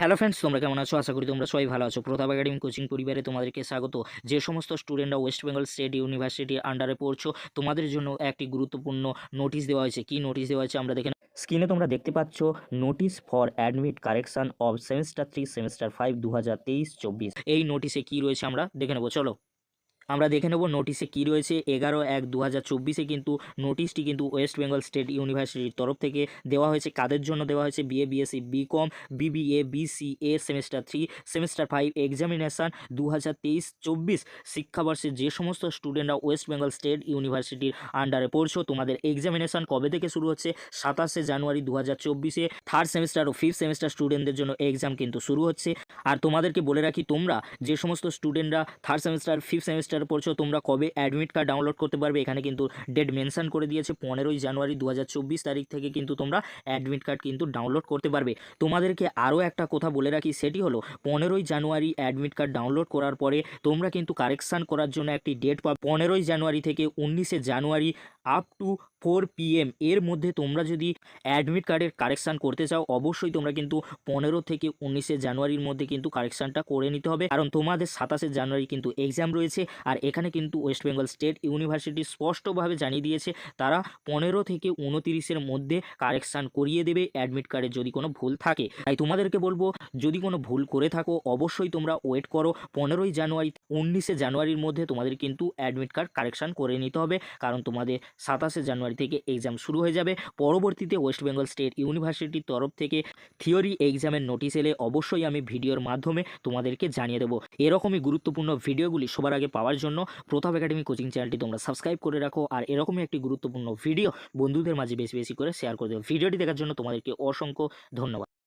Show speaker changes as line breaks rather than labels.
Hello friends তোমরা কেমন আছো? আশা করি তোমরা সবাই ভালো আছো। প্রতাপ একাডেমি কোচিং পরিবারে তোমাদেরকে স্বাগত। যে সমস্ত স্টুডেন্টরা ওয়েস্ট বেঙ্গল স্টেট ইউনিভার্সিটি আন্ডারে পড়ছো, তোমাদের জন্য একটি গুরুত্বপূর্ণ নোটিশ দেওয়া হয়েছে। কি নোটিশ দেওয়া হয়েছে আমরা দেখে স্ক্রিনে তোমরা দেখতে পাচ্ছ notice for admit correction of semester three semester five দু হাজার তেইশ, চব্বিশ। এই নোটিশে কি রয়েছে আমরা দেখে নেব। চলো। আমরা দেখে নেব নোটিশে কি রয়েছে। এগারো এক দু হাজার চব্বিশে কিন্তু নোটিশটি কিন্তু ওয়েস্ট বেঙ্গল স্টেট ইউনিভার্সিটির তরফ থেকে দেওয়া হয়েছে। কাদের জন্য দেওয়া হয়েছে? BA BSc BCom BBA BCA semester three semester five examination দু হাজার তেইশ চব্বিশ। শিক্ষাবর্ষে যে সমস্ত স্টুডেন্টরা ওয়েস্ট বেঙ্গল স্টেট ইউনিভার্সিটির আন্ডারে পড়ছো, তোমাদের এক্সামিনেশান কবে থেকে শুরু হচ্ছে? সাতাশে জানুয়ারি দু হাজার চব্বিশে। থার্ড সেমিস্টার ও ফিফথ সেমিস্টার স্টুডেন্টদের জন্য এক্সাম কিন্তু শুরু হচ্ছে। আর তোমাদেরকে বলে রাখি, তোমরা যে সমস্ত স্টুডেন্টরা থার্ড সেমিস্টার ফিফথ সেমিস্টার পড়ছো তোমরা কবে অ্যাডমিট কার্ড ডাউনলোড করতে পারবে? এখানে কিন্তু ডেট মেনশন করে দিয়েছে, পনেরোই জানুয়ারি দু হাজার চব্বিশ তারিখ থেকে কিন্তু তোমরা অ্যাডমিট কার্ড কিন্তু ডাউনলোড করতে পারবে। তোমাদেরকে আরও একটা কথা বলে রাখি, সেটি হলো, পনেরোই জানুয়ারি অ্যাডমিট কার্ড ডাউনলোড করার পরে তোমরা কিন্তু কারেকশান করার জন্য একটি ডেট পাবে। পনেরোই জানুয়ারি থেকে উনিশে January up to four PM এর মধ্যে তোমরা যদি অ্যাডমিট কার্ডের কারেকশান করতে চাও, অবশ্যই তোমরা কিন্তু পনেরো থেকে উনিশে জানুয়ারির মধ্যে কিন্তু কারেকশানটা করে নিতে হবে। কারণ তোমাদের সাতাশে জানুয়ারি কিন্তু এক্সাম রয়েছে আর এখানে কিন্তু ওয়েস্ট বেঙ্গল স্টেট ইউনিভার্সিটি স্পষ্টভাবে জানিয়ে দিয়েছে, তারা পনেরো থেকে উনতিরিশের মধ্যে কারেকশান করিয়ে দেবে অ্যাডমিট কার্ডে যদি কোনো ভুল থাকে। তাই তোমাদেরকে বলব, যদি কোনো ভুল করে থাকো, অবশ্যই তোমরা ওয়েট করো, পনেরোই জানুয়ারি, উনিশে জানুয়ারির মধ্যে তোমাদের কিন্তু অ্যাডমিট কার্ড কারেকশান করে নিতে হবে, কারণ তোমাদের সাতাশে জানুয়ারি থেকে এক্সাম শুরু হয়ে যাবে। পরবর্তীতে ওয়েস্ট বেঙ্গল স্টেট ইউনিভার্সিটির তরফ থেকে থিওরি এক্সামের নোটিশ এলে অবশ্যই আমি ভিডিওর মাধ্যমে তোমাদেরকে জানিয়ে দেবো। এরকমই গুরুত্বপূর্ণ ভিডিওগুলি সবার আগে পাওয়ার জন্য প্রতাপ একাডেমি কোচিং চ্যানেলটি তোমরা সাবস্ক্রাইব করে রাখো। আর এরকমই একটি গুরুত্বপূর্ণ ভিডিও বন্ধুদের মাঝে বেশি বেশি করে শেয়ার করে দেবো ভিডিওটি দেখার জন্য তোমাদেরকে অসংখ্য ধন্যবাদ।